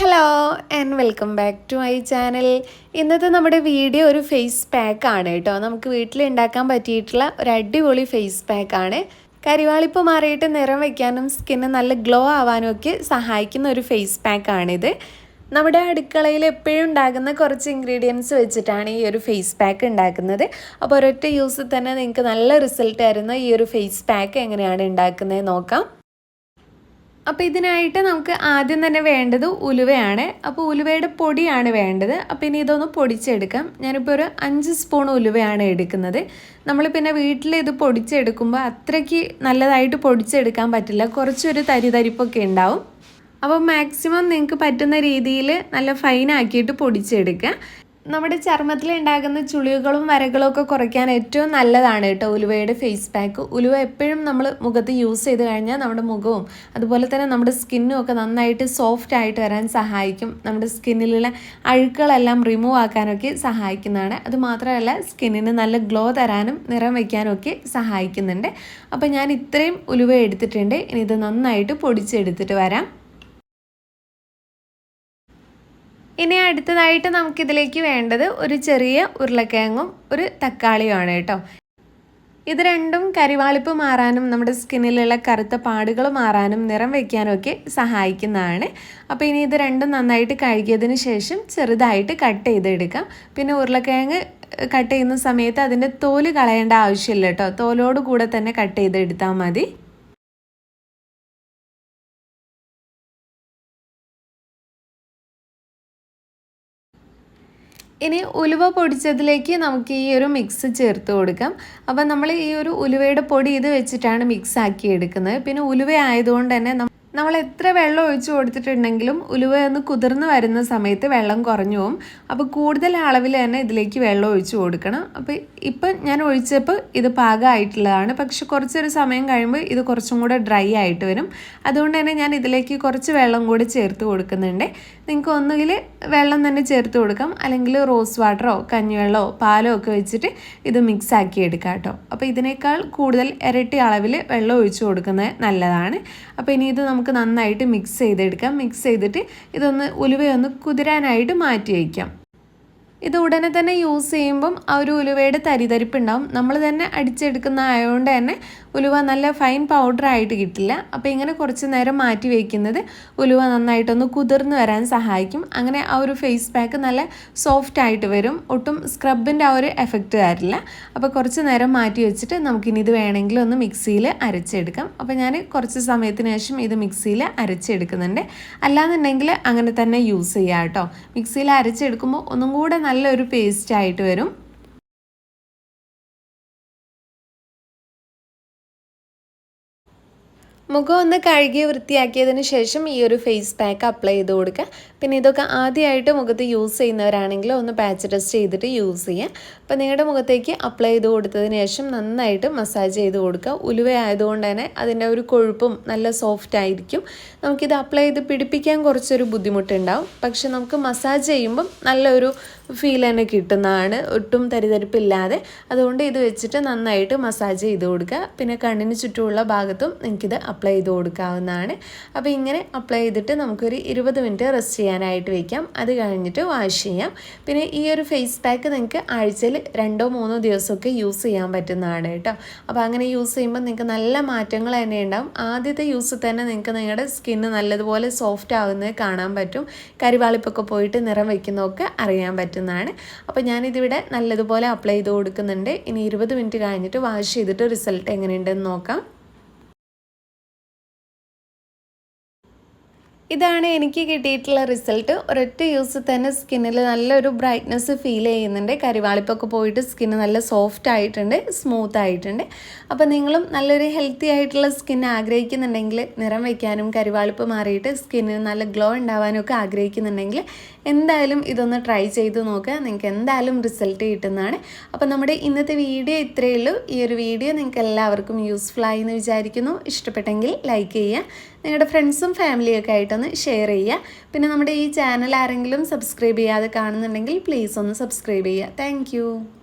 Hello and welcome back to my channel ഇന്നത്തെ നമ്മുടെ video ഒരു ഫേസ് പാക്ക് ആണ് കേട്ടോ. നമുക്ക് വീട്ടിൽ ഉണ്ടാക്കാൻ പറ്റിയിട്ടുള്ള ഒരു അടിപൊളി ഫേസ് പാക്ക് ആണ്. കരിവാളിപ്പ് മാറിയിട്ട് നിറം വയ്ക്കാനും സ്കിന്ന് നല്ല ഗ്ലോ ആവാനും ഒക്കെ സഹായിക്കുന്ന ഒരു ഫേസ് പാക്ക് ആണിത്. നമ്മുടെ അടുക്കളയിൽ എപ്പോഴും ഉണ്ടാകുന്ന കുറച്ച് ഇൻഗ്രീഡിയൻസ് വെച്ചിട്ടാണ് ഈ ഒരു ഫേസ് പാക്ക് ഉണ്ടാക്കുന്നത്. അപ്പോൾ ഒരൊറ്റ യൂസിൽ തന്നെ നിങ്ങൾക്ക് നല്ല റിസൾട്ട് തരുന്ന ഈ ഒരു ഫേസ് പാക്ക് എങ്ങനെയാണ് ഉണ്ടാക്കുന്നത് നോക്കാം. അപ്പോൾ ഇതിനായിട്ട് നമുക്ക് ആദ്യം തന്നെ വേണ്ടത് ഉലുവയാണ്. അപ്പോൾ ഉലുവയുടെ പൊടിയാണ് വേണ്ടത്. അപ്പോൾ ഇനി ഇതൊന്ന് പൊടിച്ചെടുക്കാം. ഞാനിപ്പോൾ ഒരു അഞ്ച് സ്പൂൺ ഉലുവയാണ് എടുക്കുന്നത്. നമ്മൾ പിന്നെ വീട്ടിൽ ഇത് പൊടിച്ചെടുക്കുമ്പോൾ അത്രയ്ക്ക് നല്ലതായിട്ട് പൊടിച്ചെടുക്കാൻ പറ്റില്ല. കുറച്ചൊരു തരിതരിപ്പൊക്കെ ഉണ്ടാവും. അപ്പോൾ മാക്സിമം നിങ്ങൾക്ക് പറ്റുന്ന രീതിയിൽ നല്ല ഫൈനാക്കിയിട്ട് പൊടിച്ചെടുക്കുക. നമ്മുടെ ചർമ്മത്തിൽ ഉണ്ടാകുന്ന ചുളിവുകളും വരകളും ഒക്കെ കുറയ്ക്കാൻ ഏറ്റവും നല്ലതാണ് കേട്ടോ ഉലുവയുടെ ഫേസ് പാക്ക് ഉലുവ എപ്പോഴും നമ്മൾ മുഖത്ത് യൂസ് ചെയ്ത് കഴിഞ്ഞാൽ നമ്മുടെ മുഖവും അതുപോലെ തന്നെ നമ്മുടെ സ്കിന്നും ഒക്കെ നന്നായിട്ട് സോഫ്റ്റ് ആയിട്ട് വരാൻ സഹായിക്കും. നമ്മുടെ സ്കിന്നിലുള്ള അഴുക്കുകളെല്ലാം റിമൂവ് ആക്കാനൊക്കെ സഹായിക്കുന്നതാണ്. അതുമാത്രമല്ല സ്കിന്നിന് നല്ല ഗ്ലോ തരാനും നിറം വയ്ക്കാനും ഒക്കെ സഹായിക്കുന്നുണ്ട്. അപ്പോൾ ഞാൻ ഇത്രയും ഉലുവ എടുത്തിട്ടുണ്ട്. ഇനി ഇത് നന്നായിട്ട് പൊടിച്ചെടുത്തിട്ട് വരാം. ഇനി അടുത്തതായിട്ട് നമുക്കിതിലേക്ക് വേണ്ടത് ഒരു ചെറിയ ഉരുളക്കിഴങ്ങും ഒരു തക്കാളിയുമാണ് കേട്ടോ. ഇത് രണ്ടും കരിവാളിപ്പ് മാറാനും നമ്മുടെ സ്കിന്നിലുള്ള കറുത്ത പാടുകൾ മാറാനും നിറം വയ്ക്കാനും ഒക്കെ സഹായിക്കുന്നതാണ്. അപ്പോൾ ഇനി ഇത് രണ്ടും നന്നായിട്ട് കഴുകിയതിന് ശേഷം ചെറുതായിട്ട് കട്ട് ചെയ്തെടുക്കാം. പിന്നെ ഉരുളക്കിഴങ്ങ് കട്ട് ചെയ്യുന്ന സമയത്ത് അതിന്റെ തോൽ കളയേണ്ട ആവശ്യമില്ല കേട്ടോ. തോലോട് കൂടെ തന്നെ കട്ട് ചെയ്തെടുത്താൽ മതി. ഇനി ഉലുവ പൊടിച്ചതിലേക്ക് നമുക്ക് ഈ ഒരു മിക്സ് ചേർത്ത് കൊടുക്കാം. അപ്പം നമ്മൾ ഈ ഒരു ഉലുവയുടെ പൊടി ഇത് വെച്ചിട്ടാണ് മിക്സ് ആക്കി എടുക്കുന്നത്. പിന്നെ ഉലുവ ആയതുകൊണ്ട് തന്നെ നമ്മൾ എത്ര വെള്ളം ഒഴിച്ചു കൊടുത്തിട്ടുണ്ടെങ്കിലും ഉലുവ ഒന്ന് കുതിർന്ന് വരുന്ന സമയത്ത് വെള്ളം കുറഞ്ഞു പോകും അപ്പോൾ കൂടുതൽ അളവിൽ തന്നെ ഇതിലേക്ക് വെള്ളം ഒഴിച്ചു കൊടുക്കണം. അപ്പോൾ ഇപ്പം ഞാൻ ഒഴിച്ചപ്പോൾ ഇത് പാകമായിട്ടുള്ളതാണ്. പക്ഷെ കുറച്ചൊരു സമയം കഴിയുമ്പോൾ ഇത് കുറച്ചും കൂടെ ഡ്രൈ ആയിട്ട് വരും. അതുകൊണ്ട് തന്നെ ഞാൻ ഇതിലേക്ക് കുറച്ച് വെള്ളം കൂടി ചേർത്ത് കൊടുക്കുന്നുണ്ട്. നിങ്ങൾക്ക് ഒന്നുകിൽ വെള്ളം തന്നെ ചേർത്ത് കൊടുക്കാം. അല്ലെങ്കിൽ റോസ് വാട്ടറോ കഞ്ഞിവെള്ളമോ പാലോ ഒക്കെ വെച്ചിട്ട് ഇത് മിക്സ് ആക്കി എടുക്കാം കേട്ടോ. അപ്പോൾ ഇതിനേക്കാൾ കൂടുതൽ ഇരട്ടി അളവിൽ വെള്ളം ഒഴിച്ചു കൊടുക്കുന്നത് നല്ലതാണ്. അപ്പോൾ ഇനി ഇത് നമുക്ക് നന്നായിട്ട് മിക്സ് ചെയ്തെടുക്കാം. മിക്സ് ചെയ്തിട്ട് ഇതൊന്ന് ഉലുവയൊന്ന് കുതിരാനായിട്ട് മാറ്റി വയ്ക്കാം. ഇത് ഉടനെ തന്നെ യൂസ് ചെയ്യുമ്പം ആ ഒരു ഉലുവയുടെ തരിതരിപ്പുണ്ടാവും. നമ്മൾ തന്നെ അടിച്ചെടുക്കുന്ന ആയതുകൊണ്ട് തന്നെ ഉലുവ നല്ല ഫൈൻ പൗഡർ ആയിട്ട് കിട്ടില്ല. അപ്പോൾ ഇങ്ങനെ കുറച്ച് നേരം മാറ്റി വയ്ക്കുന്നത് ഉലുവ നന്നായിട്ടൊന്ന് കുതിർന്ന് വരാൻ സഹായിക്കും. അങ്ങനെ ആ ഒരു ഫേസ് പാക്ക് നല്ല സോഫ്റ്റ് ആയിട്ട് വരും. ഒട്ടും സ്ക്രബിന്റെ ആ ഒരു എഫക്റ്റ് തരില്ല അപ്പോൾ കുറച്ച് നേരം മാറ്റി വെച്ചിട്ട് നമുക്കിനി ഇത് വേണമെങ്കിൽ ഒന്ന് മിക്സിയിൽ അരച്ചെടുക്കാം. അപ്പോൾ ഞാൻ കുറച്ച് സമയത്തിന് ശേഷം ഇത് മിക്സിയിൽ അരച്ചെടുക്കുന്നുണ്ട്. അല്ലാന്നുണ്ടെങ്കിൽ അങ്ങനെ തന്നെ യൂസ് ചെയ്യാം കേട്ടോ. മിക്സിയിൽ അരച്ചെടുക്കുമ്പോൾ ഒന്നും കൂടെ നല്ലൊരു പേസ്റ്റ് ആയിട്ട് വരും. മുഖം ഒന്ന് കഴുകി വൃത്തിയാക്കിയതിന് ശേഷം ഈ ഒരു ഫേസ് പാക്ക് അപ്ലൈ ചെയ്ത് കൊടുക്കുക. പിന്നെ ഇതൊക്കെ ആദ്യമായിട്ട് മുഖത്ത് യൂസ് ചെയ്യുന്നവരാണെങ്കിൽ ഒന്ന് പാച്ച് ടെസ്റ്റ് ചെയ്തിട്ട് യൂസ് ചെയ്യുക അപ്പോൾ നിങ്ങളുടെ മുഖത്തേക്ക് അപ്ലൈ ചെയ്ത് കൊടുത്തതിന് ശേഷം നന്നായിട്ട് മസാജ് ചെയ്ത് കൊടുക്കുക. ഉലുവ ആയതുകൊണ്ട് തന്നെ അതിന്റെ ഒരു കൊഴുപ്പും നല്ല സോഫ്റ്റ് ആയിരിക്കും. നമുക്കിത് അപ്ലൈ ചെയ്ത് പിടിപ്പിക്കാൻ കുറച്ചൊരു ബുദ്ധിമുട്ടുണ്ടാവും. പക്ഷെ നമുക്ക് മസാജ് ചെയ്യുമ്പം നല്ലൊരു ഫീൽ തന്നെ കിട്ടുന്നതാണ്. ഒട്ടും തരിതരിപ്പില്ലാതെ. അതുകൊണ്ട് ഇത് വെച്ചിട്ട് നന്നായിട്ട് മസാജ് ചെയ്ത് കൊടുക്കുക. പിന്നെ കണ്ണിന് ചുറ്റുമുള്ള ഭാഗത്തും നിങ്ങൾക്കിത് അപ്ലൈ ചെയ്ത് കൊടുക്കാവുന്നതാണ്. അപ്പോൾ ഇങ്ങനെ അപ്ലൈ ചെയ്തിട്ട് നമുക്കൊരു ഇരുപത് മിനിറ്റ് റെസ്റ്റ് ചെയ്യാനായിട്ട് വയ്ക്കാം അത് കഴിഞ്ഞിട്ട് വാഷ് ചെയ്യാം. പിന്നെ ഈ ഒരു ഫേസ് പാക്ക് നിങ്ങൾക്ക് ആഴ്ചയിൽ രണ്ടോ മൂന്നോ ദിവസമൊക്കെ യൂസ് ചെയ്യാൻ പറ്റുന്നതാണ് കേട്ടോ. അപ്പോൾ അങ്ങനെ യൂസ് ചെയ്യുമ്പോൾ നിങ്ങൾക്ക് നല്ല മാറ്റങ്ങൾ തന്നെ ഉണ്ടാവും. ആദ്യത്തെ യൂസ് തന്നെ നിങ്ങൾക്ക് നിങ്ങളുടെ സ്കിന്ന് നല്ലതുപോലെ സോഫ്റ്റ് ആകുന്നത് കാണാൻ പറ്റും. കരിവാളിപ്പൊക്കെ പോയിട്ട് നിറം വയ്ക്കുന്നതൊക്കെ അറിയാൻ പറ്റുന്നതാണ്. അപ്പോൾ ഞാനിതിവിടെ നല്ലതുപോലെ അപ്ലൈ ചെയ്ത് കൊടുക്കുന്നുണ്ട്. ഇനി ഇരുപത് മിനിറ്റ് കഴിഞ്ഞിട്ട് വാഷ് ചെയ്തിട്ട് റിസൾട്ട് എങ്ങനെയുണ്ടെന്ന് നോക്കാം. ഇതാണ് എനിക്ക് കിട്ടിയിട്ടുള്ള റിസൾട്ട്. ഒരൊറ്റ യൂസ് തന്നെ സ്കിന്നിൽ നല്ലൊരു ബ്രൈറ്റ്നസ് ഫീൽ ചെയ്യുന്നുണ്ട്. കരിവാളിപ്പൊക്കെ പോയിട്ട് സ്കിന്ന് നല്ല സോഫ്റ്റ് ആയിട്ടുണ്ട് സ്മൂത്ത് ആയിട്ടുണ്ട്. അപ്പോൾ നിങ്ങളും നല്ലൊരു ഹെൽത്തി ആയിട്ടുള്ള സ്കിൻ ആഗ്രഹിക്കുന്നുണ്ടെങ്കിൽ നിറം വയ്ക്കാനും കരിവാളിപ്പ് മാറിയിട്ട് സ്കിന്നിന് നല്ല ഗ്ലോ ഉണ്ടാവാനും ഒക്കെ ആഗ്രഹിക്കുന്നുണ്ടെങ്കിൽ എന്തായാലും ഇതൊന്ന് ട്രൈ ചെയ്ത് നോക്കുക നിങ്ങൾക്ക് എന്തായാലും റിസൾട്ട് കിട്ടുന്നതാണ്. അപ്പോൾ നമ്മുടെ ഇന്നത്തെ വീഡിയോ ഇത്രയേ ഉള്ളൂ. ഈ ഒരു വീഡിയോ നിങ്ങൾക്ക് എല്ലാവർക്കും യൂസ്ഫുൾ ആയി എന്ന് വിചാരിക്കുന്നു. ഇഷ്ടപ്പെട്ടെങ്കിൽ ലൈക്ക് ചെയ്യുക. നിങ്ങളുടെ ഫ്രണ്ട്സും ഫാമിലിയൊക്കെ ആയിട്ടൊന്ന് ഷെയർ ചെയ്യുക. പിന്നെ നമ്മുടെ ഈ ചാനൽ ആരെങ്കിലും സബ്സ്ക്രൈബ് ചെയ്യാതെ കാണുന്നുണ്ടെങ്കിൽ പ്ലീസ് ഒന്ന് സബ്സ്ക്രൈബ് ചെയ്യുക. താങ്ക്